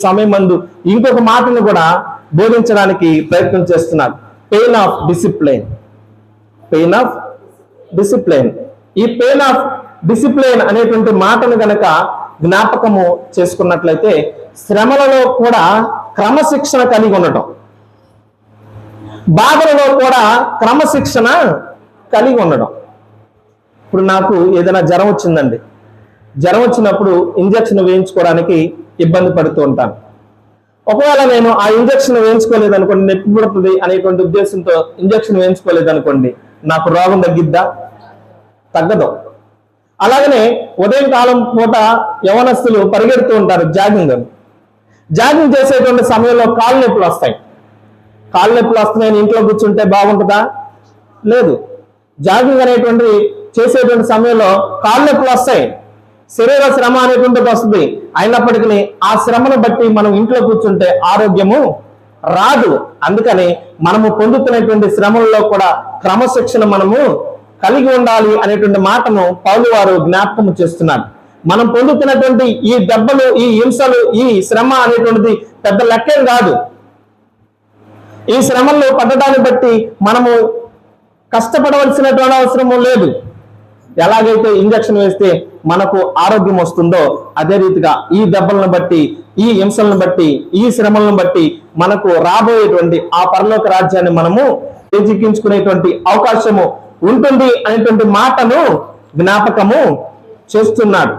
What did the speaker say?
సమయం మందు ఇంకొక మాటను కూడా బోధించడానికి ప్రయత్నం చేస్తున్నారు pain of discipline pain of discipline ఈ పెయిన్ ఆఫ్ డిసిప్లైన్ అనేటువంటి మాటను గనక జ్ఞాపకము చేసుకున్నట్లయితే శ్రమలలో కూడా క్రమశిక్షణ కలిగి ఉండటం. బాధలలో కూడా క్రమశిక్షణ కలిగి ఉండడం ఇప్పుడు నాకు ఏదైనా జ్వరం వచ్చిందండి. జ్వరం వచ్చినప్పుడు ఇంజక్షన్ వేయించుకోవడానికి ఇబ్బంది పడుతూ ఉంటాను. ఒకవేళ నేను ఆ ఇంజక్షన్ వేయించుకోలేదు అనుకోండి నొప్పి పుడుతుంది అనేటువంటి ఉద్దేశంతో ఇంజక్షన్ వేయించుకోలేదు అనుకోండి నాకు రోగం తగ్గిద్దా? తగ్గదు. అలాగనే ఉదయం కాలం పూట యవనస్తులు పరిగెడుతూ ఉంటారు జాగింగ్ జాగింగ్ చేసేటువంటి సమయంలో కాళ్ళు నొప్పులు వస్తాయి. కాళ్ళు నొప్పులు వస్తున్నాయని ఇంట్లో కూర్చుంటే బాగుంటుందా? లేదు. జాగింగ్ అనేటువంటి చేసేటువంటి సమయంలో కాళ్ళు నొప్పులు వస్తాయి. శరీర శ్రమ అనేటువంటిది వస్తుంది. అయినప్పటికీ ఆ శ్రమను బట్టి మనం ఇంట్లో కూర్చుంటే ఆరోగ్యము రాదు. అందుకని మనము పొందుతున్నటువంటి శ్రమల్లో కూడా క్రమశిక్షణ మనము కలిగి ఉండాలి అనేటువంటి మాటను పౌలు వారు జ్ఞాపకం చేస్తున్నారు. మనం పొందుతున్నటువంటి ఈ దెబ్బలు ఈ హింసలు ఈ శ్రమ అనేటువంటిది పెద్ద లెక్కేం కాదు. ఈ శ్రమల్లో పడ్డదాన్ని బట్టి మనము కష్టపడవలసినటువంటి అవసరము లేదు. ఎలాగైతే ఇంజక్షన్ వేస్తే మనకు ఆరోగ్యం వస్తుందో అదే రీతిగా ఈ దెబ్బలను బట్టి ఈ హింసలను బట్టి ఈ శ్రమలను బట్టి మనకు రాబోయేటువంటి ఆ పరలోక రాజ్యాన్ని మనము చేజిక్కించుకునేటువంటి అవకాశము ఉంటుంది అనేటువంటి మాటను జ్ఞాపకము చేస్తున్నాడు.